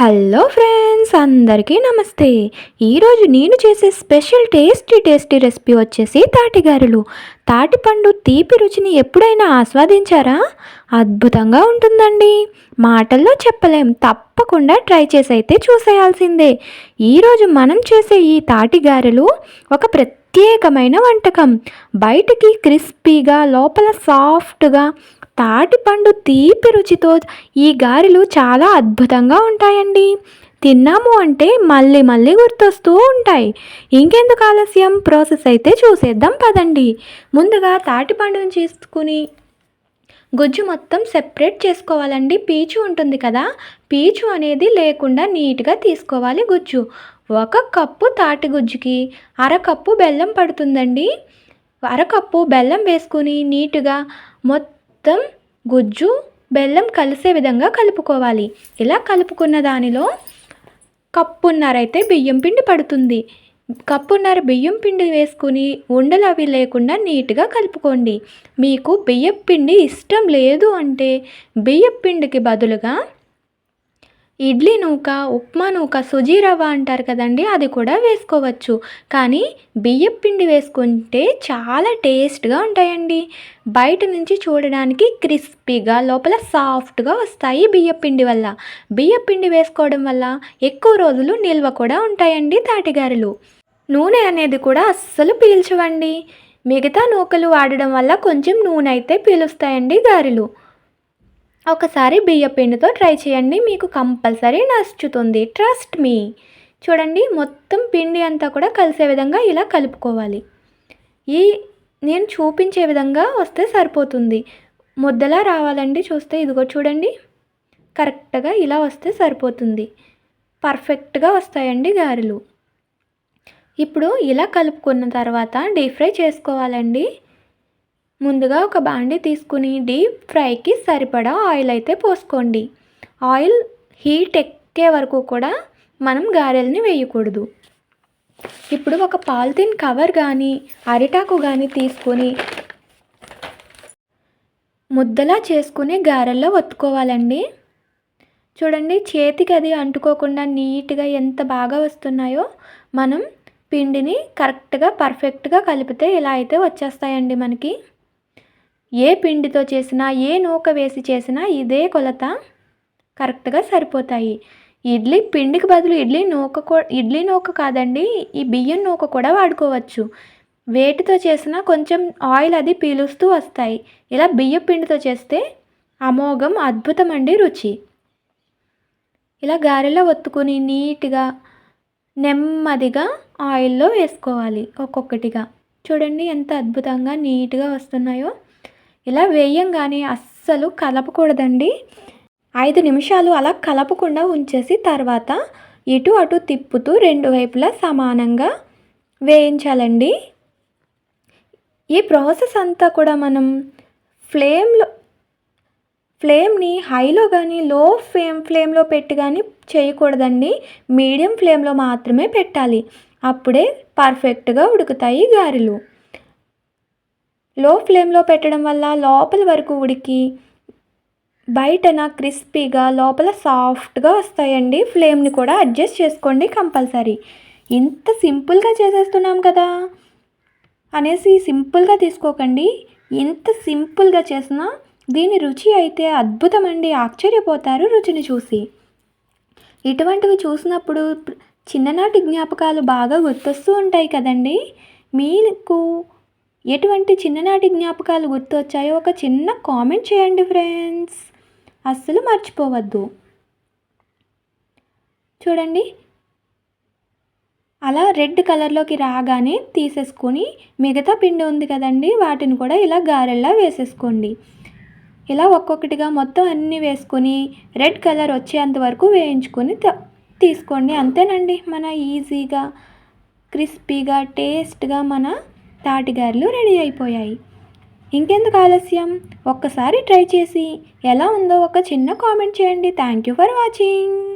Hello friends అందరికీ నమస్తే. ఈరోజు నేను చేసే స్పెషల్ టేస్టీ టేస్టీ రెసిపీ వచ్చేసి తాటిగారెలు. తాటిపండు తీపి రుచిని ఎప్పుడైనా ఆస్వాదించారా? అద్భుతంగా ఉంటుందండి. మాటల్లో చెప్పలేం తప్పకుండా ట్రై చేసి అయితే చూసేయాల్సిందే. ఈరోజు మనం చేసే ఈ తాటిగారెలు ఒక ప్రత్యేకమైన వంటకం. బయటికి క్రిస్పీగా లోపల సాఫ్ట్గా తాటిపండు తీపి రుచితో ఈ గారెలు చాలా అద్భుతంగా ఉంటాయండి. తిన్నాము అంటే మళ్ళీ మళ్ళీ గుర్తొస్తూ ఉంటాయి. ఇంకెందుకు ఆలస్యం? ప్రాసెస్ అయితే చూసేద్దాం పదండి. ముందుగా తాటిపండుని తీసుకుని గుజ్జు మొత్తం సెపరేట్ చేసుకోవాలండి. పీచు ఉంటుంది కదా పీచు అనేది లేకుండా నీట్గా తీసుకోవాలి గుజ్జు. ఒక కప్పు తాటి గుజ్జుకి అరకప్పు బెల్లం పడుతుందండి. అరకప్పు బెల్లం వేసుకుని నీట్గా మొత్తం మొత్తం గుజ్జు బెల్లం కలిసే విధంగా కలుపుకోవాలి. ఇలా కలుపుకున్న దానిలో కప్పున్నరైతే బియ్యం పిండి పడుతుంది. కప్పున్నర బియ్యం పిండి వేసుకుని ఉండలు అవి లేకుండా నీట్గా కలుపుకోండి. మీకు బియ్యం పిండి ఇష్టం లేదు అంటే బియ్యం పిండికి బదులుగా ఇడ్లీ నూక ఉప్మా నూక సుజీ రవ్వ అంటారు కదండి అది కూడా వేసుకోవచ్చు. కానీ బియ్యం పిండి వేసుకుంటే చాలా టేస్ట్గా ఉంటాయండి. బయట నుంచి చూడడానికి క్రిస్పీగా లోపల సాఫ్ట్గా వస్తాయి బియ్యం పిండి వల్ల. బియ్యం పిండి వేసుకోవడం వల్ల ఎక్కువ రోజులు నిల్వ కూడా ఉంటాయండి తాటిగారెలు. నూనె అనేది కూడా అస్సలు పీల్చవండి. మిగతా నూకలు వాడడం వల్ల కొంచెం నూనె అయితే పీలుస్తాయండి గారెలు. ఒకసారి బియ్యపిండితో ట్రై చేయండి. మీకు కంపల్సరీ నచ్చుతుంది. ట్రస్ట్ మీ చూడండి మొత్తం పిండి అంతా కూడా కలిసే విధంగా ఇలా కలుపుకోవాలి. ఈ నేను చూపించే విధంగా వస్తే సరిపోతుంది. ముద్దలా రావాలండి చూస్తే. ఇదిగో చూడండి. కరెక్ట్గా ఇలా వస్తే సరిపోతుంది. పర్ఫెక్ట్గా వస్తాయండి గారెలు. ఇప్పుడు ఇలా కలుపుకున్న తర్వాత డీప్ ఫ్రై చేసుకోవాలండి. ముందుగా ఒక బాండి తీసుకుని డీప్ ఫ్రైకి సరిపడా ఆయిల్ అయితే పోసుకోండి. ఆయిల్ హీట్ ఎక్కే వరకు కూడా మనం గారెల్ని వేయకూడదు. ఇప్పుడు ఒక పాలిథిన్ కవర్ కానీ అరిటాకు కానీ తీసుకొని ముద్దలా చేసుకుని గారెల్లో ఒత్తుకోవాలండి. చూడండి చేతికి అది అంటుకోకుండా నీట్గా ఎంత బాగా వస్తున్నాయో మనం పిండిని కరెక్ట్గా పర్ఫెక్ట్గా కలిపితే ఇలా అయితే వచ్చేస్తాయండి మనకి. ఏ పిండితో చేసినా ఏ నూక వేసి చేసినా ఇదే కొలత కరెక్ట్గా సరిపోతాయి. ఇడ్లీ పిండికి బదులు ఇడ్లీ నూక ఇడ్లీ నూక కాదండి ఈ బియ్యం నూక కూడా వాడుకోవచ్చు. వేటితో చేసినా కొంచెం ఆయిల్ అది పీలుస్తూ వస్తాయి. ఇలా బియ్యం పిండితో చేస్తే అమోఘం అద్భుతం అండి రుచి. ఇలా గారెలో ఒత్తుకొని నీట్గా నెమ్మదిగా ఆయిల్లో వేసుకోవాలి ఒక్కొక్కటిగా. చూడండి ఎంత అద్భుతంగా నీట్గా వస్తున్నాయో. ఇలా వేయంగానే అస్సలు కలపకూడదండి. ఐదు నిమిషాలు అలా కలపకుండా ఉంచేసి తర్వాత ఇటు అటు తిప్పుతూ రెండు వైపులా సమానంగా వేయించాలండి. ఈ ప్రాసెస్ అంతా కూడా మనం ఫ్లేమ్లో ఫ్లేమ్ని హైలో కానీ లో ఫ్లేమ్ ఫ్లేమ్లో పెట్టి కానీ చేయకూడదండి. మీడియం ఫ్లేమ్లో మాత్రమే పెట్టాలి. అప్పుడే పర్ఫెక్ట్గా ఉడుకుతాయి గారెలు. లో ఫ్లేమ్లో పెట్టడం వల్ల లోపల వరకు ఉడికి బయటన క్రిస్పీగా లోపల సాఫ్ట్గా వస్తాయండి. ఫ్లేమ్ని కూడా అడ్జస్ట్ చేసుకోండి కంపల్సరీ. ఇంత సింపుల్గా చేసేస్తున్నాం కదా అనేసి సింపుల్గా తీసుకోకండి. ఎంత సింపుల్గా చేసినా దీని రుచి అయితే అద్భుతమండి. ఆశ్చర్యపోతారు రుచిని చూసి. ఇటువంటివి చూసినప్పుడు చిన్ననాటి జ్ఞాపకాలు బాగా గుర్తొస్తూ ఉంటాయి కదండి. మీకు ఎటువంటి చిన్ననాటి జ్ఞాపకాలు గుర్తొచ్చాయో ఒక చిన్న కామెంట్ చేయండి ఫ్రెండ్స్. అస్సలు మర్చిపోవద్దు. చూడండి. అలా రెడ్ కలర్లోకి రాగానే తీసేసుకొని మిగతా పిండి ఉంది కదండి వాటిని కూడా ఇలా గారెల్లా వేసేసుకోండి. ఇలా ఒక్కొక్కటిగా మొత్తం అన్నీ వేసుకొని రెడ్ కలర్ వచ్చేంత వరకు వేయించుకొని తీసుకోండి. అంతేనండి మన ఈజీగా క్రిస్పీగా టేస్ట్గా మన తాటిగారులు రెడీ అయిపోయాయి. ఇంకెందుకు ఆలస్యం? ఒక్కసారి ట్రై చేసి ఎలా ఉందో ఒక చిన్న కామెంట్ చేయండి. Thank you for watching.